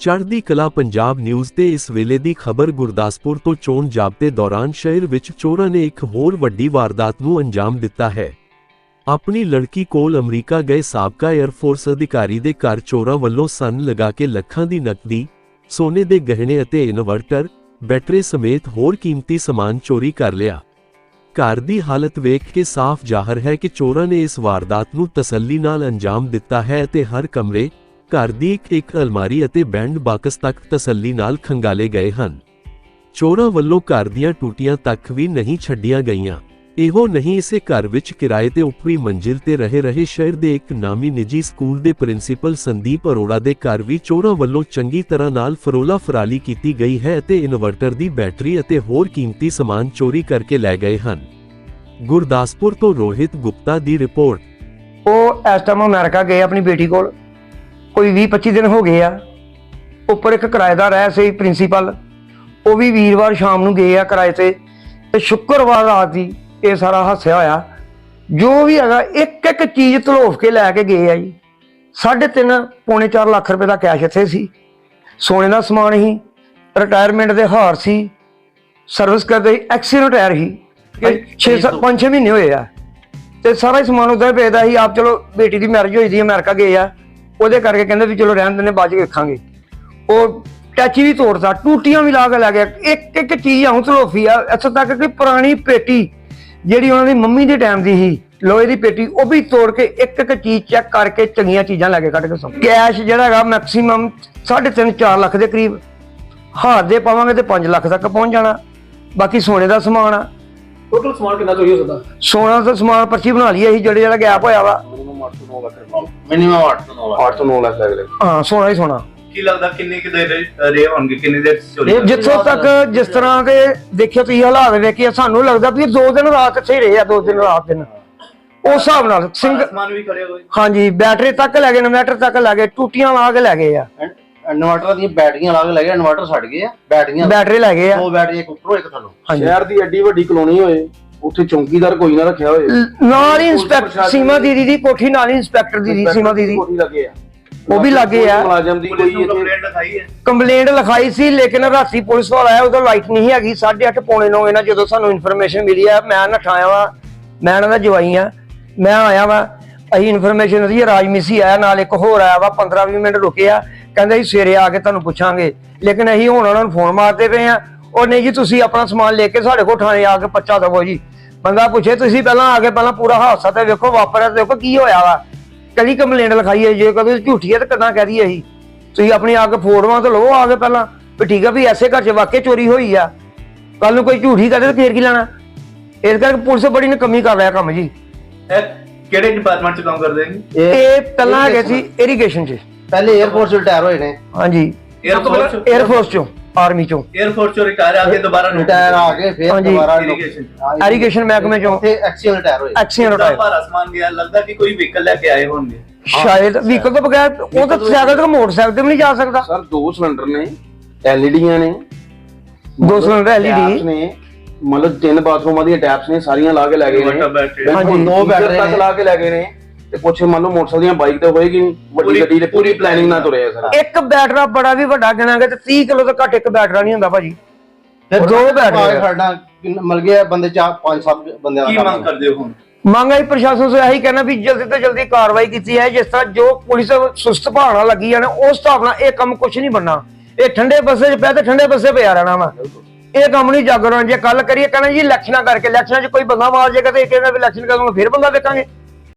ਚੜ੍ਹਦੀ ਕਲਾ ਪੰਜਾਬ ਨਿਊਜ਼ ਤੇ ਇਸ ਵੇਲੇ ਦੀ ਖਬਰ ਗੁਰਦਾਸਪੁਰ ਤੋਂ ਚੋਣ ਜਾਬਤੇ ਦੌਰਾਨ ਸ਼ਹਿਰ ਵਿੱਚ ਚੋਰਾਂ ਨੇ ਇੱਕ ਹੋਰ ਵੱਡੀ ਵਾਰਦਾਤ ਨੂੰ ਅੰਜਾਮ ਦਿੱਤਾ ਹੈ। ਆਪਣੀ ਲੜਕੀ ਕੋਲ ਅਮਰੀਕਾ ਗਏ ਸਾਬਕਾ 에ਅਰਫੋਰਸ ਅਧਿਕਾਰੀ ਦੇ ਘਰ ਚੋਰਾਂ ਵੱਲੋਂ ਸੰਨ ਲਗਾ ਕੇ ਲੱਖਾਂ ਦੀ ਨਕਦੀ, ਸੋਨੇ ਦੇ ਗਹਿਣੇ ਅਤੇ ਇਨਵਰਟਰ, ਬੈਟਰੀ ਸਮੇਤ ਹੋਰ ਕੀਮਤੀ ਸਮਾਨ ਚੋਰੀ ਕਰ ਲਿਆ। ਘਰ ਦੀ ਹਾਲਤ ਵੇਖ ਕੇ ਸਾਫ਼ ਜ਼ਾਹਰ ਹੈ ਕਿ ਚੋਰਾਂ ਨੇ ਇਸ ਵਾਰਦਾਤ ਨੂੰ ਤਸੱਲੀ ਨਾਲ ਅੰਜਾਮ ਦਿੱਤਾ ਹੈ ਅਤੇ ਹਰ ਕਮਰੇ ਘਰ ਦੀ ਇੱਕ ਇੱਕ ਅਲਮਾਰੀ ਅਤੇ ਬੈਂਡ ਬਾਕਸ ਤੱਕ ਤਸੱਲੀ ਨਾਲ ਖੰਗਾਲੇ ਗਏ ਹਨ। ਚੋਰਾਂ ਵੱਲੋਂ ਘਰ ਦੀਆਂ ਟੂਟੀਆਂ ਤੱਕ ਵੀ ਨਹੀਂ ਛੱਡੀਆਂ ਗਈਆਂ। ਇਹੋ ਨਹੀਂ ਇਸੇ ਘਰ ਵਿੱਚ ਕਿਰਾਏ ਤੇ ਉੱਪਰੀ ਮੰਜ਼ਿਲ ਤੇ ਰਹੇ ਰਹੇ ਸ਼ਹਿਰ ਦੇ ਇੱਕ ਨਾਮੀ ਨਿੱਜੀ ਸਕੂਲ ਦੇ ਪ੍ਰਿੰਸੀਪਲ ਸੰਦੀਪ ਅਰੋੜਾ ਦੇ ਘਰ ਵੀ ਚੋਰਾਂ ਵੱਲੋਂ ਚੰਗੀ ਤਰ੍ਹਾਂ ਨਾਲ ਫਰੋਲਾ ਫਰਾਲੀ ਕੀਤੀ ਗਈ ਹੈ ਅਤੇ ਇਨਵਰਟਰ ਦੀ ਬੈਟਰੀ ਅਤੇ ਹੋਰ ਕੀਮਤੀ ਸਮਾਨ ਚੋਰੀ ਕਰਕੇ ਲੈ ਗਏ ਹਨ। ਗੁਰਦਾਸਪੁਰ ਤੋਂ ਰੋਹਿਤ ਗੁਪਤਾ ਦੀ ਰਿਪੋਰਟ। ਉਹ ਇਸ ਟਾਈਮ ਅਮਰੀਕਾ ਗਏ ਆਪਣੀ ਬੇਟੀ ਕੋਲ। ਕੋਈ 20 25 ਦਿਨ ਹੋ ਗਏ ਆ। ਉੱਪਰ ਇੱਕ ਕਿਰਾਏਦਾਰ ਹੈ ਸੀ ਪ੍ਰਿੰਸੀਪਲ ਉਹ ਵੀ ਵੀਰਵਾਰ ਸ਼ਾਮ ਨੂੰ ਗਏ ਆ ਕਿਰਾਏ ਤੇ। ਤੇ ਸ਼ੁੱਕਰਵਾਰ ਰਾਤ ਦੀ ਇਹ ਸਾਰਾ ਹਾਸਿਆ ਹੋਇਆ। ਜੋ ਵੀ ਹੈਗਾ ਇੱਕ ਇੱਕ ਚੀਜ਼ ਧਲੋਫ ਕੇ ਲੈ ਕੇ ਗਏ ਆ ਜੀ। 3.5 ਪੌਣੇ 4 ਲੱਖ ਰੁਪਏ ਦਾ ਕੈਸ਼ ਇੱਥੇ ਸੀ। ਸੋਨੇ ਦਾ ਸਮਾਨ ਸੀ ਰਿਟਾਇਰਮੈਂਟ ਦੇ ਹਾਰ ਸੀ ਸਰਵਿਸ ਕਰਦੇ ਐਕਸੀਡੈਂਟ ਰਿਟਾਇਰ ਸੀ। 6 5 6 ਮਹੀਨੇ ਹੋਏ ਆ। ਤੇ ਸਾਰਾ ਹੀ ਸਮਾਨ ਉਹਦਾ ਭੇਜਦਾ ਸੀ ਆਪ ਚਲੋ ਬੇਟੀ ਦੀ ਮੈਰਿਜ ਹੋਈ ਸੀ ਅਮਰੀਕਾ ਗਏ ਆ। ਉਹਦੇ ਕਰਕੇ ਕਹਿੰਦੇ ਵੀ ਚਲੋ ਰਹਿਣ ਦਿੰਦੇ ਬਾਅਦ ਚ ਵੇਖਾਂਗੇ ਉਹ ਟੈਚੀ ਵੀ ਤੋੜਦਾ, ਟੂਟੀਆਂ ਵੀ ਲਾ ਕੇ ਲੈ ਗਿਆ। ਇੱਕ ਇੱਕ ਚੀਜ਼ ਆਉਂ ਤਲੋਫੀ ਆ, ਇੱਥੋਂ ਤੱਕ ਕਿ ਪੁਰਾਣੀ ਪੇਟੀ ਜਿਹੜੀ ਉਹਨਾਂ ਦੀ ਮੰਮੀ ਦੇ ਟਾਈਮ ਦੀ ਸੀ, ਲੋਹੇ ਦੀ ਪੇਟੀ, ਉਹ ਵੀ ਤੋੜ ਕੇ ਇੱਕ ਇੱਕ ਚੀਜ਼ ਚੈੱਕ ਕਰਕੇ ਚੰਗੀਆਂ ਚੀਜ਼ਾਂ ਲੈ ਕੇ ਕੱਢ ਕੇ ਸੌਂ। ਕੈਸ਼ ਜਿਹੜਾ ਹੈਗਾ ਮੈਕਸਿਮਮ 3.5 4 ਲੱਖ ਦੇ ਕਰੀਬ। ਹਾਰ ਦੇ ਪਾਵਾਂਗੇ ਤੇ 5 ਲੱਖ ਤੱਕ ਪਹੁੰਚ ਜਾਣਾ। ਬਾਕੀ ਸੋਨੇ ਦਾ ਸਮਾਨ ਆ। ਟੋਟਲ ਸਮਾਨ ਕਿੰਨਾ ਚੋਰੀ ਹੋ ਸਕਦਾ? ਸੋਨਾ ਦਾ ਸਮਾਨ ਪਰਚੀ ਬਣਾ ਲਈ ਅਸੀਂ ਜਿਹੜੇ ਜਿਹੜਾ ਗੈਪ ਹੋਇਆ ਵਾ। ਮਿਨੀਮਮ 8 ਤੋਂ 9 ਲੱਖ ਮਿਨੀਮਮ 8 ਤੋਂ 9 ਲੱਖ। 8 ਤੋਂ 9 ਲੱਖ ਲੱਗ ਰਿਹਾ। ਹਾਂ ਸੋਨਾ ਹੀ ਸੋਨਾ। ਕੀ ਲੱਗਦਾ ਕਿੰਨੇ ਕਿ ਦੇ ਰੇ ਹੋਣਗੇ? ਕਿੰਨੇ ਦੇ ਚੋਰੀ ਇਹ ਜਿੱਥੋਂ ਤੱਕ ਜਿਸ ਤਰ੍ਹਾਂ ਦੇ ਦੇਖਿਓ ਤੁਸੀਂ ਹਾਲਾਤ ਵੇਖਿਆ ਸਾਨੂੰ ਲੱਗਦਾ ਵੀ ਦੋ ਦਿਨ ਰਾਤ ਇੱਥੇ ਹੀ ਰਹੇ ਆ ਦੋ ਦਿਨ ਰਾਤ ਦਿਨ। ਉਸ ਹਿਸਾਬ ਨਾਲ ਸਿੰਘ ਸਮਾਨ ਵੀ ਖੜੇ ਹੋਏ ਹਾਂਜੀ ਬੈਟਰੀ ਤੱਕ ਲੈ ਗਏ ਇਨਵਰਟਰ ਤੱਕ ਲੈ ਗਏ ਟੂਟੀਆਂ ਲਾ ਕੇ ਲੈ ਗਏ ਆ। ਇਨਵਰਟਰ ਦੀਆਂ ਬੈਟਰੀਆਂ ਲਾ ਕੇ ਲੱਗੇ ਇਨਵਰਟਰ ਛੱਡ ਗਏ ਆ ਬੈਟਰੀਆਂ ਬੈਟਰੀ ਲੈ ਗਏ ਆ। ਦੋ ਬੈਟਰੀ ਇੱਕ ਉੱਪਰੋਂ ਇੱਕ ਥੱਲੋਂ। ਹਾਂਜੀ। ਸ਼ਹਿਰ ਦੀ ਐਡੀ ਵੱਡੀ ਕਲੋਨੀ ਹੋਏ ਉੱਥੇ ਚੌਂਕੀਦਾਰ ਕੋਈ ਨਾ ਰੱਖਿਆ ਹੋਏ। ਲ- ਨਾਲ ਹੀ ਇੰਸਪੈਕਟਰ ਸੀਮਾ ਦੀਦੀ ਦੀ ਕੋਠੀ ਨਾਲ ਹੀ ਇੰਸਪੈਕਟਰ ਦੀਦੀ ਸੀਮਾ ਦੀਦੀ। ਕੋਠੀ ਲੱਗੇ ਆ। ਉਹ ਵੀ ਲੱਗੇ ਆ। ਮੁਲਾਜ਼ਮ ਦੀ ਕੋਈ ਕੰਪਲੇਂਟ ਲਿਖਾਈ ਹੈ। ਕੰਪਲੇਂਟ ਲਿਖਾਈ ਸੀ ਲੇਕਿਨ ਰਾਤੀ ਪੁਲਿਸ ਵਾਲਾ ਆਇਆ ਉਦੋਂ ਲਾਈਟ ਨਹੀਂ ਹੈਗੀ। 8:30 ਪੌਣੇ 9 ਇਹਨਾਂ ਜਦੋਂ ਸਾਨੂੰ ਇਨਫੋਰਮੇਸ਼ਨ ਮਿਲੀ ਆ ਮੈਂ ਨਠਾਇਆ ਵਾ ਮੈਂ ਇਹਨਾਂ ਦਾ ਜਵਾਈ ਆ। ਮੈਂ ਆਇਆ ਵਾ ਅਸੀਂ ਇਨਫੋਰਮੇਸ਼ਨ ਦੀ ਰਾਜਮੀਸੀ ਆਇਆ ਨਾਲ ਇੱਕ ਹੋਰ ਆਇਆ ਵਾ 15-20 ਮਿੰਟ ਰੁਕਿਆ ਕਹਿੰਦਾ ਜੀ ਸਵੇਰੇ ਆ ਕੇ ਤੁਹਾਨੂੰ ਪੁੱਛਾਂਗੇ। ਲੇਕਿਨ ਅਸੀਂ ਹੁਣ ਉਹਨਾਂ ਨੂੰ ਫੋਨ ਮਾਰਦੇ ਪਏ ਆ ਉਹ ਨਹੀਂ ਜੀ ਤੁਸੀਂ ਆਪਣਾ ਸਮਾਨ ਲੈ ਕੇ ਸਾਡੇ ਕੋਲ ਥਾਣੇ ਆ ਕੇ ਪੱਚਾ ਦਵੋ ਜੀ। ਬੰਦਾ ਪੁੱਛੇ ਤੁਸੀਂ ਪਹਿਲਾਂ ਆ ਕੇ ਪਹਿਲਾਂ ਪੂਰਾ ਹਾਦਸਾ ਤੇ ਵੇਖੋ ਵਾਪਰਿਆ ਤੇ ਦੇਖੋ ਕੀ ਹੋਇਆ ਵਾ। ਕਦੀ ਕੰਪਲੇਂਟ ਲਿਖਾਈ ਹੈ ਜੇ ਕਦੇ ਝੂਠੀ ਹੈ ਤਾਂ ਕਦਾਂ ਕਹਿ ਦਈਏ ਅਸੀਂ। ਤੁਸੀਂ ਆਪਣੀ ਆ ਕੇ ਫੋਟੋਆਂ ਤੇ ਲਓ ਆ ਕੇ ਪਹਿਲਾਂ। ਵੀ ਠੀਕ ਆ ਵੀ ਐਸੇ ਘਰ 'ਚ ਵਾਕਿਆ ਚੋਰੀ ਹੋਈ ਆ। ਕੱਲ ਨੂੰ ਕੋਈ ਝੂਠੀ ਕਹਦੇ ਤਾਂ ਫੇਰ ਕੀ ਲੈਣਾ? ਇਸ ਕਰਕੇ ਪੁਲਿਸ ਬੜੀ ਨਕਮੀ ਕਰ ਰਿਹਾ ਕੰਮ ਜੀ। ਕਿਹੜੇ ਡਿਪਾਰਟਮੈਂਟ ਚ ਕੰਮ ਕਰਦੇ ਨੇ ਇਹ ਪਹਿਲਾਂ ਹੈਗੇ ਸੀ ਇਰੀਗੇਸ਼ਨ 'ਚ। ਪਹਿਲੇ 에어ਫੋਰਸ ਰਿਟਾਇਰ ਹੋਏ ਨੇ। ਹਾਂਜੀ। 에어ਫੋਰਸ ਚੋਂ ਆਰਮੀ ਚੋਂ। 에어ਫੋਰਸ ਚੋਂ ਰਿਟਾਇਰ ਆ ਕੇ ਦੁਬਾਰਾ ਰਿਟਾਇਰ ਆ ਕੇ ਫਿਰ ਦੁਬਾਰਾ ਇਰੀਗੇਸ਼ਨ ਇਰੀਗੇਸ਼ਨ ਮਹਿਕਮੇ ਚੋਂ। ਤੇ ਐਕਸੀਅਨ ਰਿਟਾਇਰ ਹੋਏ। ਐਕਸੀਅਨ ਰਿਟਾਇਰ ਭਾਰ ਅਸਮਾਨ ਗਿਆ ਲੱਗਦਾ ਕਿ ਕੋਈ ਵਹੀਕਲ ਲੈ ਕੇ ਆਏ ਹੋਣਗੇ। ਸ਼ਾਇਦ ਵਹੀਕਲ ਤੋਂ ਬਗੈਰ ਉਹ ਤਾਂ ਸਾਈਕਲ ਤੇ ਮੋਟਰਸਾਈਕਲ ਤੇ ਵੀ ਨਹੀਂ ਜਾ ਸਕਦਾ। ਸਰ ਦੋ ਸਿਲੰਡਰ ਨੇ ਐਲਈਡੀਆਂ ਨੇ। ਦੋ ਸਿਲੰਡਰ ਐਲਈਡੀ। ਨੇ ਮਤਲਬ ਤਿੰਨ ਬਾਥਰੂਮਾਂ ਦੀਆਂ ਟੈਪਸ ਨੇ ਸਾਰੀਆਂ ਲਾ ਕੇ ਲੈ ਗਏ ਨੇ। ਹਾਂਜੀ। 9 ਬੈਟਰੀ ਤੱਕ ਲਾ ਕੇ ਲੈ ਗਏ ਨੇ। ਤੇ ਕੁਛ ਮੰਨ ਲਓ ਮੋਟਰਸਾਈਕਲ ਦੀਆਂ ਬਾਈਕ ਤੇ ਹੋਏਗੀ ਨਹੀਂ ਵੱਡੀ ਪੂਰੀ- ਗੱਡੀ ਤੇ ਪੂਰੀ ਪਲੈਨਿੰਗ ਨਾਲ ਤੁਰਿਆ ਸਰ। ਇੱਕ ਬੈਟਰਾ ਬੜਾ ਵੀ ਵੱਡਾ ਗਿਣਾਂਗੇ ਤੇ 30 ਕਿਲੋ ਤੋਂ ਘੱਟ ਇੱਕ ਬੈਟਰਾ ਨਹੀਂ ਹੁੰਦਾ ਭਾਜੀ। ਫਿਰ ਦੋ ਬੈਟਰੇ ਆ। ਸਾਡਾ ਮਿਲ ਗਿਆ ਬੰਦੇ ਚਾਰ ਪੰਜ ਸੱਤ ਬੰਦੇ ਕੀ ਮੰਗ ਕਰਦੇ ਹੋ ਹੁਣ? ਮੰਗ ਆਈ ਪ੍ਰਸ਼ਾਸਨ ਸੇ ਇਹੀ ਕਹਿਣਾ ਵੀ ਜਲਦੀ ਤੋਂ ਜਲਦੀ ਕਾਰਵਾਈ ਕੀਤੀ ਹੈ ਜਿਸ ਤਰ੍ਹਾਂ ਜੋ ਪੁਲਿਸ ਸੁਸਤ ਭਾਵਨਾ ਲੱਗੀ ਨਾ ਉਸ ਹਿਸਾਬ ਨਾਲ ਇਹ ਕੰਮ ਕੁਝ ਨਹੀਂ ਬੰਨਾ ਇਹ ਠੰਡੇ ਬੱਸੇ 'ਚ ਪਿਆ ਤੇ ਠੰਡੇ ਬੱਸੇ ਪਿਆ ਰਹਿਣਾ ਵਾ। ਇਹ ਕੰਮ ਨਹੀਂ ਜਾਗਰਣ ਜੇ ਕੱਲ ਕਰੀਏ ਕਹਿੰਦਾ ਜੀ ਇਲੈਕਸ਼ਨਾਂ ਕਰਕੇ ਇਲੈਕਸ਼ਨਾਂ 'ਚ ਕੋਈ ਬੰਦਾ ਮਾਰ ਜਾਏਗਾ ਤੇ ਇਹ ਕਹਿੰਦਾ ਵੀ ਇਲੈਕਸ਼ਨ ਕਰਾਂਗੇ ਫਿਰ ਬੰਦਾ ਵੇਖਾਂਗੇ